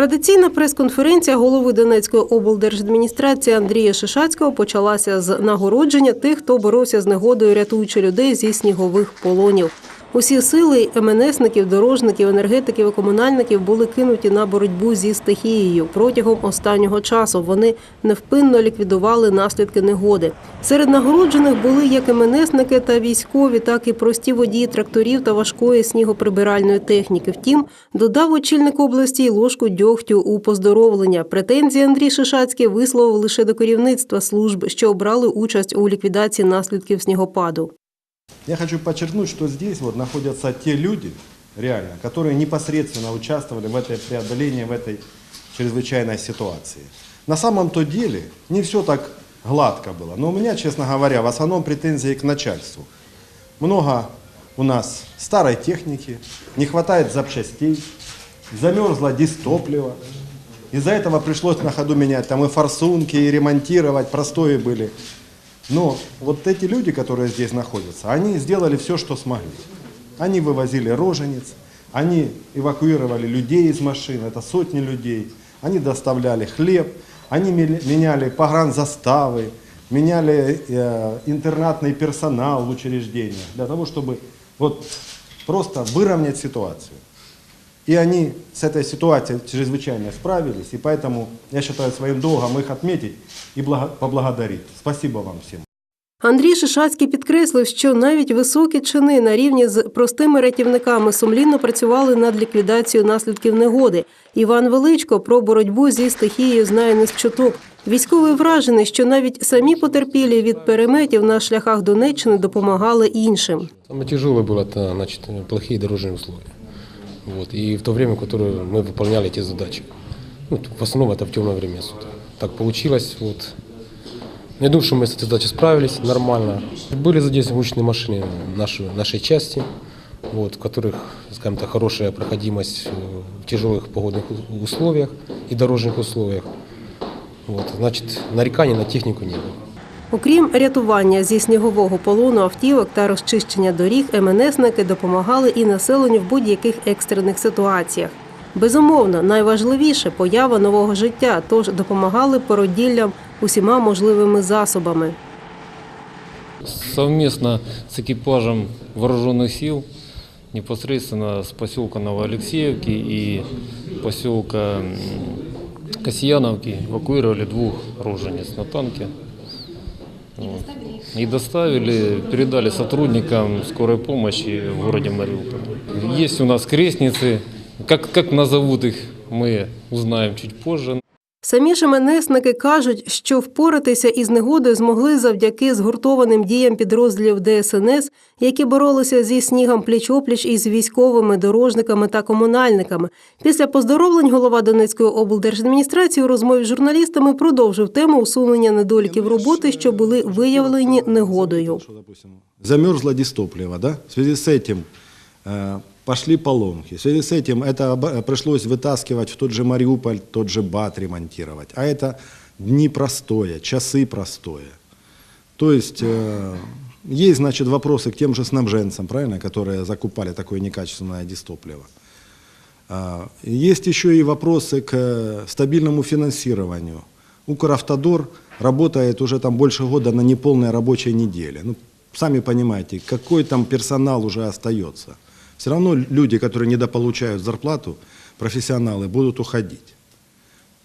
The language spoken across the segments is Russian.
Традиційна прес-конференція голови Донецької облдержадміністрації Андрія Шишацького почалася з нагородження тих, хто боровся з негодою, рятуючи людей зі снігових полонів. Усі сили МНСників, дорожників, енергетиків і комунальників були кинуті на боротьбу зі стихією. Протягом останнього часу вони невпинно ліквідували наслідки негоди. Серед нагороджених були як МНСники та військові, так і прості водії тракторів та важкої снігоприбиральної техніки. Втім, додав очільник області ложку дьогтю у поздоровлення. Претензії Андрій Шишацький висловив лише до керівництва служб, що обрали участь у ліквідації наслідків снігопаду. Я хочу подчеркнуть, что здесь вот находятся те люди, реально, которые непосредственно участвовали в этой преодолении, в этой чрезвычайной ситуации. На самом-то деле не все так гладко было. Но у меня, честно говоря, в основном претензии к начальству. Много у нас старой техники, не хватает запчастей, замерзло дистопливо. Из-за этого пришлось на ходу менять там и форсунки, и ремонтировать, простои были. Но вот эти люди, которые здесь находятся, они сделали все, что смогли. Они вывозили рожениц, они эвакуировали людей из машин, это сотни людей. Они доставляли хлеб, они меняли погранзаставы, меняли э, интернатный персонал в учреждениях для того, чтобы вот просто выровнять ситуацию. И они с этой ситуацией чрезвычайно справились, и поэтому я считаю своим долгом их отметить и благо- поблагодарить. Спасибо вам всем. Андрій Шишацький підкреслив, що навіть високі чини на рівні з простими рятівниками сумлінно працювали над ліквідацією наслідків негоди. Іван Величко про боротьбу зі стихією знає не з чуток. Військовий вражений, що навіть самі потерпілі від переметів на шляхах Донеччини допомагали іншим. Самое тяжелое было это, значит, плохие дорожные условия. Вот. И в то время, которое мы выполняли эти задачи. Ну, в основном это в темное время суток. Так получилось. Вот. Я думаю, что мы с этой задачей справились нормально. Были задействованы гусечные машины нашей, нашей части, вот, в которых, скажем так, хорошая проходимость э, в тяжелых погодных условиях и дорожных условиях. Вот. Значит, нареканий на технику не было. Окрім рятування зі снігового полону автівок та розчищення доріг, МНСники допомагали і населенню в будь-яких екстрених ситуаціях. Безумовно, найважливіше поява нового життя, тож допомагали породіллям усіма можливими засобами. совместно с экипажем вооруженных сил непосредственно с поселка Новоалексеевки и поселка м, Касьяновки эвакуировали двух рожениц на танке. И доставили, передали сотрудникам скорой помощи в городе Мариуполь. Есть у нас крестницы, как, как назовут их, мы узнаем чуть позже. Самі ж МНСники кажуть, що впоратися із негодою змогли завдяки згуртованим діям підрозділів ДСНС, які боролися зі снігом пліч-опліч із військовими, дорожниками та комунальниками. Після поздоровлень голова Донецької облдержадміністрації у розмові з журналістами продовжив тему усунення недоліків роботи, що були виявлені негодою. Замерзло дистопливо, да? В с этим э, пошли поломки. В связи с этим это об- пришлось вытаскивать в тот же Мариуполь, тот же БАТ ремонтировать. А это дни простоя, часы простоя. То есть э, есть, значит, вопросы к тем же снабженцам, правильно, которые закупали такое некачественное дистопливо. А, Есть еще и вопросы к э, стабильному финансированию. Укравтодор работает уже там больше года на неполной рабочей неделе. Ну, сами понимаете, какой там персонал уже остается. Все равно люди, которые недополучают зарплату, профессионалы, будут уходить.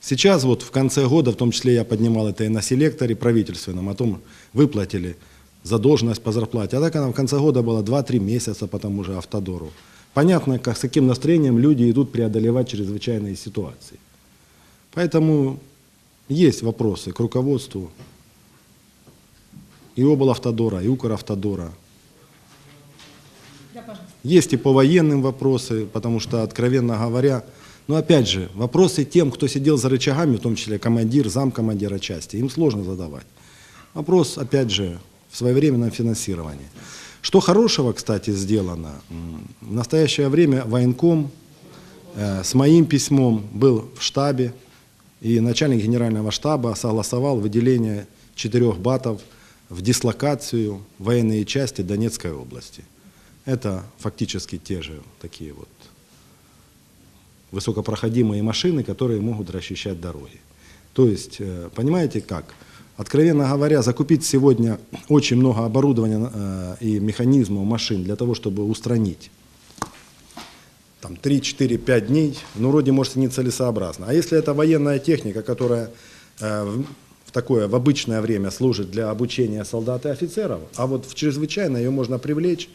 Сейчас вот в конце года, в том числе я поднимал это и на селекторе правительственном, о том выплатили задолженность по зарплате. А так она в конце года была 2-3 месяца по тому же автодору. Понятно, как, с каким настроением люди идут преодолевать чрезвычайные ситуации. Поэтому есть вопросы к руководству и облавтодора, и Укравтодора. Есть и по военным вопросы, потому что, откровенно говоря, но опять же, вопросы тем, кто сидел за рычагами, в том числе командир, замкомандира части, им сложно задавать. Вопрос, опять же, в своевременном финансировании. Что хорошего, кстати, сделано? В настоящее время военком э, с моим письмом был в штабе, и начальник генерального штаба согласовал выделение четырех батов в дислокацию военные части Донецкой области. Это фактически те же такие вот высокопроходимые машины, которые могут расчищать дороги. То есть, э, понимаете как? Откровенно говоря, закупить сегодня очень много оборудования э, и механизмов машин для того, чтобы устранить там 3, 4, 5 дней, ну, вроде, может, и нецелесообразно. А если это военная техника, которая э, в такое, в обычное время служит для обучения солдат и офицеров, а вот в чрезвычайно ее можно привлечь,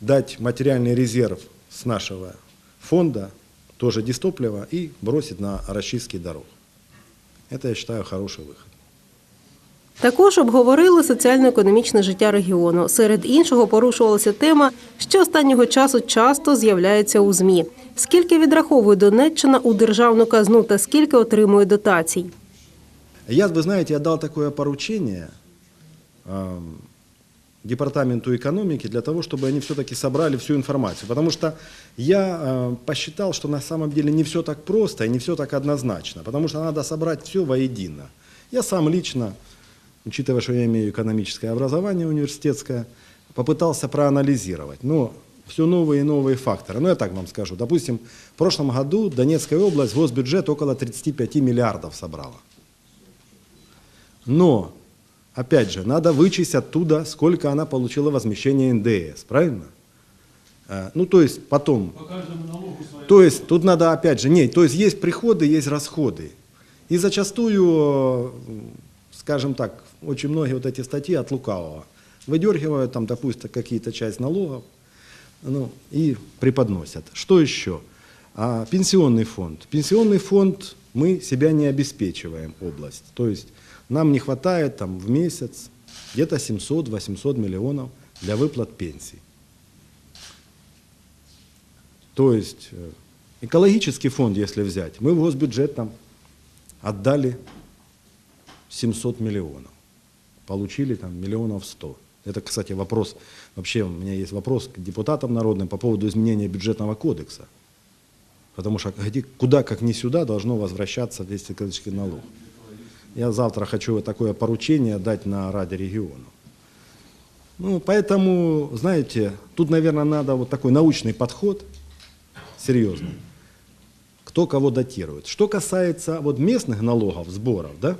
дать материальный резерв с нашего фонда, тоже дистоплива, и бросить на расчистки дорог. Это, я считаю, хороший выход. Також обговорили соціально-економічне життя регіону. Серед іншого порушувалася тема, що останнього часу часто з'являється у ЗМІ. Скільки відраховує Донеччина у державну казну та скільки отримує дотацій? Я, вы знаете, я дал такое поручение эм, Департаменту экономики для того, чтобы они все-таки собрали всю информацию. Потому что я э, посчитал, что на самом деле не все так просто и не все так однозначно. Потому что надо собрать все воедино. Я сам лично, учитывая, что я имею экономическое образование университетское, попытался проанализировать. Но все новые и новые факторы. Ну, я так вам скажу. Допустим, в прошлом году Донецкая область госбюджет около 35 миллиардов собрала. Но, опять же, надо вычесть оттуда, сколько она получила возмещения НДС, правильно? Э, Ну, то есть потом... То есть тут надо, опять же, нет, то есть есть приходы, есть расходы. И зачастую, скажем так, очень многие вот эти статьи от лукавого выдергивают там, допустим, какие-то часть налогов, ну, и преподносят. Что еще? А, пенсионный фонд. Пенсионный фонд мы себя не обеспечиваем, область. То есть нам не хватает там, в месяц где-то 700-800 миллионов для выплат пенсий. То есть э, экологический фонд, если взять, мы в госбюджет там отдали 700 миллионов. Получили там миллионов 100. Это, кстати, вопрос, вообще у меня есть вопрос к депутатам народным по поводу изменения бюджетного кодекса. Потому что куда, как ни сюда, должно возвращаться весь экологический налог. Я завтра хочу такое поручение дать на Раде региона. Ну, поэтому, знаете, тут, наверное, надо вот такой научный подход, серьезный, кто кого датирует. Что касается вот местных налогов, сборов, да,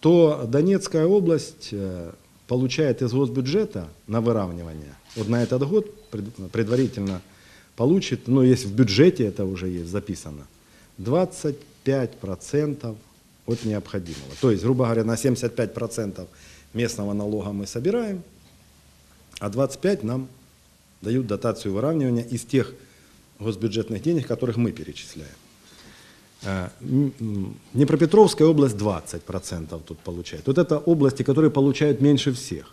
то Донецкая область э, получает из госбюджета на выравнивание, вот на этот год пред- предварительно получит, ну, есть в бюджете это уже есть записано, 25% от необходимого. То есть, грубо говоря, на 75% местного налога мы собираем, а 25 нам дают дотацию выравнивания из тех госбюджетных денег, которых мы перечисляем. Э, Днепропетровская область 20% тут получает. Вот это области, которые получают меньше всех.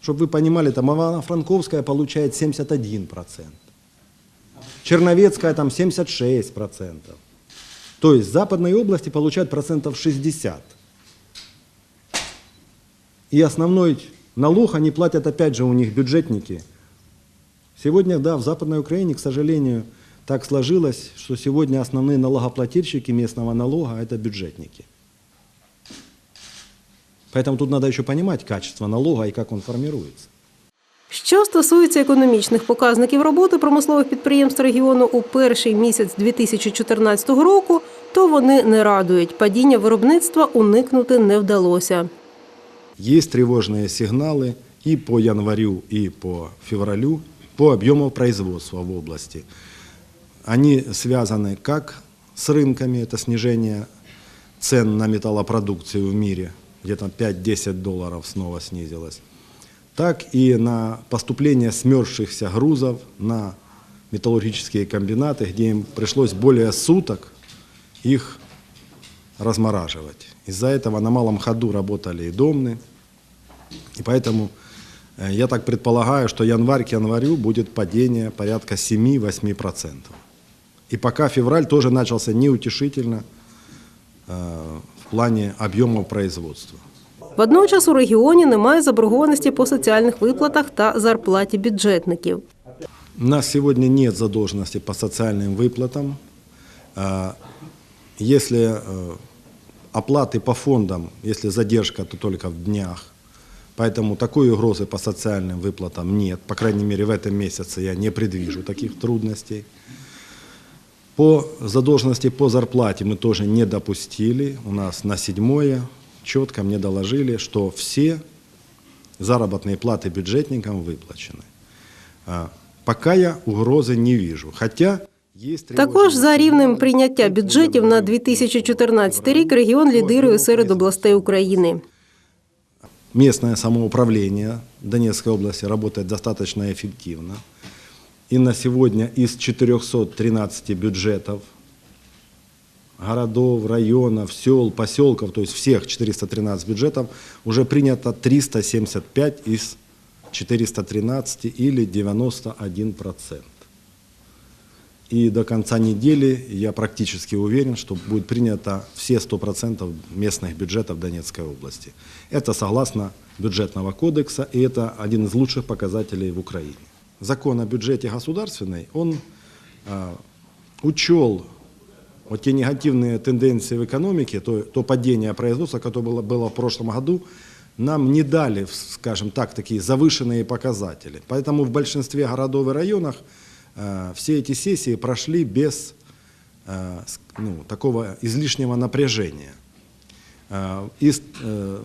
Чтобы вы понимали, там Ивано-Франковская получает 71%. Черновецкая там 76%. То есть западные области получают процентов 60. И основной налог они платят, опять же, у них бюджетники. Сегодня, да, в Западной Украине, к сожалению, так сложилось, что сегодня основные налогоплательщики местного налога – это бюджетники. Поэтому тут надо еще понимать качество налога и как он формируется. Що стосується економічних показників роботи промислових підприємств регіону у перший місяць 2014 року, то вони не радують. Падіння виробництва уникнути не вдалося. Есть тревожные сигналы и по январю, и по февралю по объему производства в области. Они связаны как с рынками, это снижение цен на металлопродукцию в мире, где-то 5-10 долларов снова снизилось, Так и на поступление смерзшихся грузов на металлургические комбинаты, где им пришлось более суток их размораживать. Из-за этого на малом ходу работали и домны. И поэтому э, я так предполагаю, что январь к январю будет падение порядка 7-8%. И пока февраль тоже начался неутешительно э, в плане объемов производства. Водночас у регіоні немає заборгованості по соціальних виплатах та зарплаті бюджетників. У нас сегодня нет задолженности по социальным выплатам. А, Если э, оплаты по фондам, если задержка, то только в днях. Поэтому такой угрозы по социальным выплатам нет. По крайней мере, в этом месяце я не предвижу таких трудностей. По задолженности по зарплате мы тоже не допустили. У нас на седьмое четко мне доложили, что все заработные платы бюджетникам выплачены. А, Пока я угрозы не вижу. Хотя есть Також за тревожные рівнем сигналы прийняття по бюджетів на поводу 2014 рік регіон лідирує серед областей України. местное самоуправление Донецкой области работает достаточно эффективно. И на сегодня из 413 бюджетов городов, районов, сел, поселков, то есть всех 413 бюджетов, уже принято 375 из 413 или 91%. И до конца недели я практически уверен, что будет принято все 100% местных бюджетов Донецкой области. Это согласно бюджетного кодекса, и это один из лучших показателей в Украине. Закон о бюджете государственный, он а, учел вот те негативные тенденции в экономике, то, то падение производства, которое было, было в прошлом году, нам не дали, скажем так, такие завышенные показатели. Поэтому в большинстве городов и районах э, все эти сессии прошли без э, ну, такого излишнего напряжения. Э, из, э,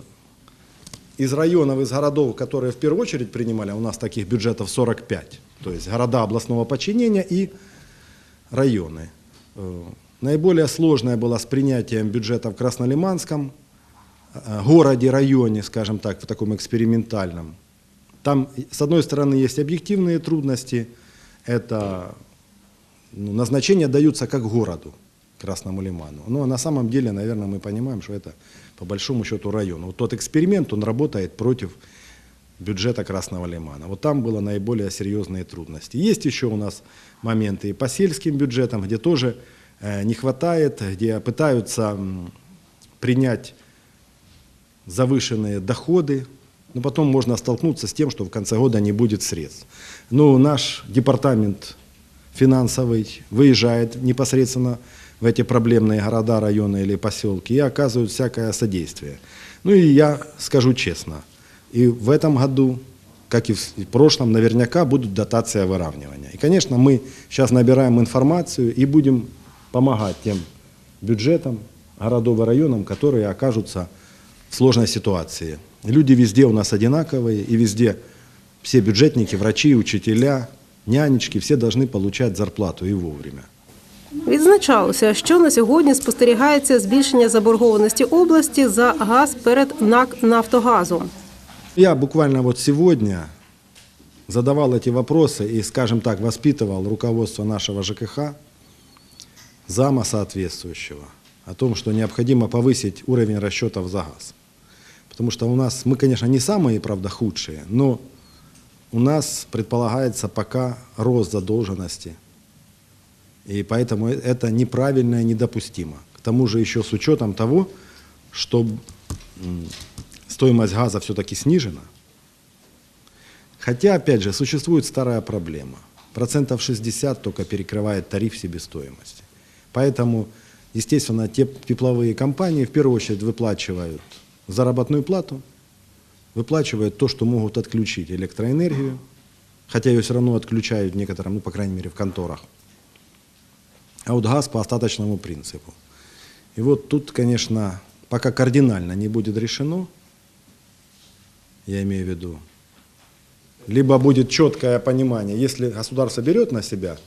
из районов, из городов, которые в первую очередь принимали, у нас таких бюджетов 45, то есть города областного подчинения и районы. Наиболее сложное было с принятием бюджета в Краснолиманском э, городе, районе, скажем так, в таком экспериментальном. Там, с одной стороны, есть объективные трудности. Это ну, назначения даются как городу, Красному Лиману. Но на самом деле, наверное, мы понимаем, что это по большому счету район. Вот тот эксперимент, он работает против бюджета Красного Лимана. Вот там было наиболее серьезные трудности. Есть еще у нас моменты и по сельским бюджетам, где тоже не хватает, где пытаются принять завышенные доходы, но потом можно столкнуться с тем, что в конце года не будет средств. Но наш департамент финансовый выезжает непосредственно в эти проблемные города, районы или поселки и оказывают всякое содействие. Ну и я скажу честно, и в этом году, как и в прошлом, наверняка будут дотация выравнивания. И, конечно, мы сейчас набираем информацию и будем помогать тем бюджетам городов и районам, которые окажутся в сложной ситуации. Люди везде у нас одинаковые, и везде все бюджетники, врачи, учителя, нянечки, все должны получать зарплату и вовремя. Відзначалося, що на сьогодні спостерігається збільшення заборгованості області за газ перед НАК «Нафтогазом». Я буквально вот сегодня задавал эти вопросы и, скажем так, воспитывал руководство нашего ЖКХ, зама соответствующего, о том, что необходимо повысить уровень расчетов за газ. Потому что у нас, мы, конечно, не самые, правда, худшие, но у нас предполагается пока рост задолженности. И поэтому это неправильно и недопустимо. К тому же еще с учетом того, что стоимость газа все-таки снижена. Хотя, опять же, существует старая проблема. Процентов 60 только перекрывает тариф себестоимости. Поэтому, естественно, те тепловые компании в первую очередь выплачивают заработную плату, выплачивают то, что могут отключить электроэнергию, хотя ее все равно отключают в некотором, ну, по крайней мере, в конторах. А вот газ по остаточному принципу. И вот тут, конечно, пока кардинально не будет решено, я имею в виду, либо будет четкое понимание, если государство берет на себя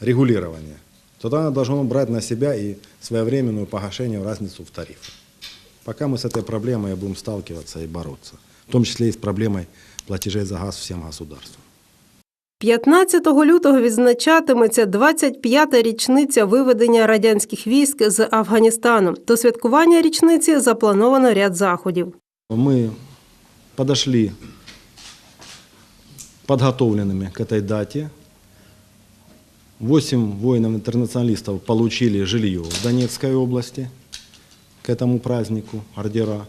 регулирование, тогда она должна брать на себя и своевременную погашение разницу в тарифах. Пока мы с этой проблемой будем сталкиваться и бороться, в том числе и с проблемой платежей за газ всем государствам. 15 лютого відзначатиметься 25-та річниця виведення радянських військ з Афганістану. До святкування річниці заплановано ряд заходів. Ми підійшли підготовленими к этой даті. 8 воинов-интернационалистов получили жилье в Донецкой области к этому празднику, ордера.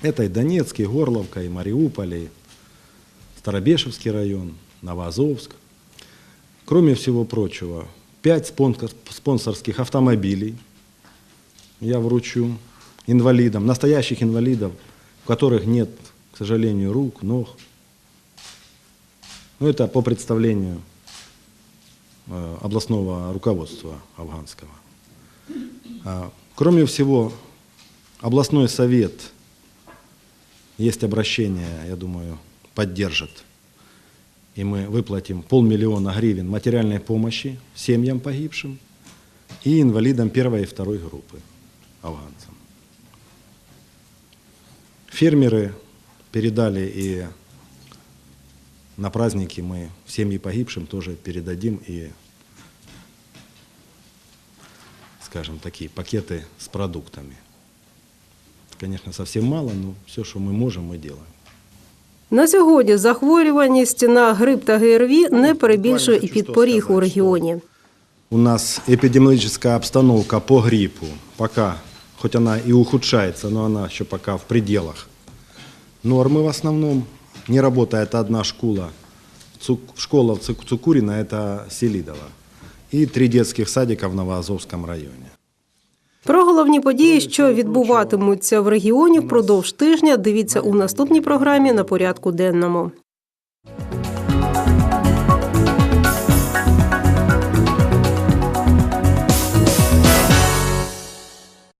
Это и Донецк, и Горловка, и Мариуполь, и Старобешевский район, Новоазовск. Кроме всего прочего, 5 спонсорских автомобилей я вручу инвалидам, настоящих инвалидов, у которых нет, к сожалению, рук, ног. Ну, это по представлению областного руководства афганского. А, Кроме всего, областной совет, есть обращение, я думаю, поддержит. И мы выплатим полмиллиона гривен материальной помощи семьям погибшим и инвалидам первой и второй группы афганцам. Фермеры передали и на праздники мы семьи погибшим тоже передадим и, скажем, такие пакеты с продуктами. Конечно, совсем мало, но все, что мы можем, мы делаем. На сьогодні захворюваність на грип та ГРВІ не перебільшує і підпоріг у регіоні. У нас эпидемиологическая обстановка по гриппу пока, хоть она и ухудшается, но она еще пока в пределах нормы в основном. Не работает одна школа, школа в Цук- Цукурино, это Селидово. И три детских садика в Новоазовском районе. Про головні події, що відбуватимуться в регіоні впродовж тижня, дивіться у наступній програмі на порядку денному.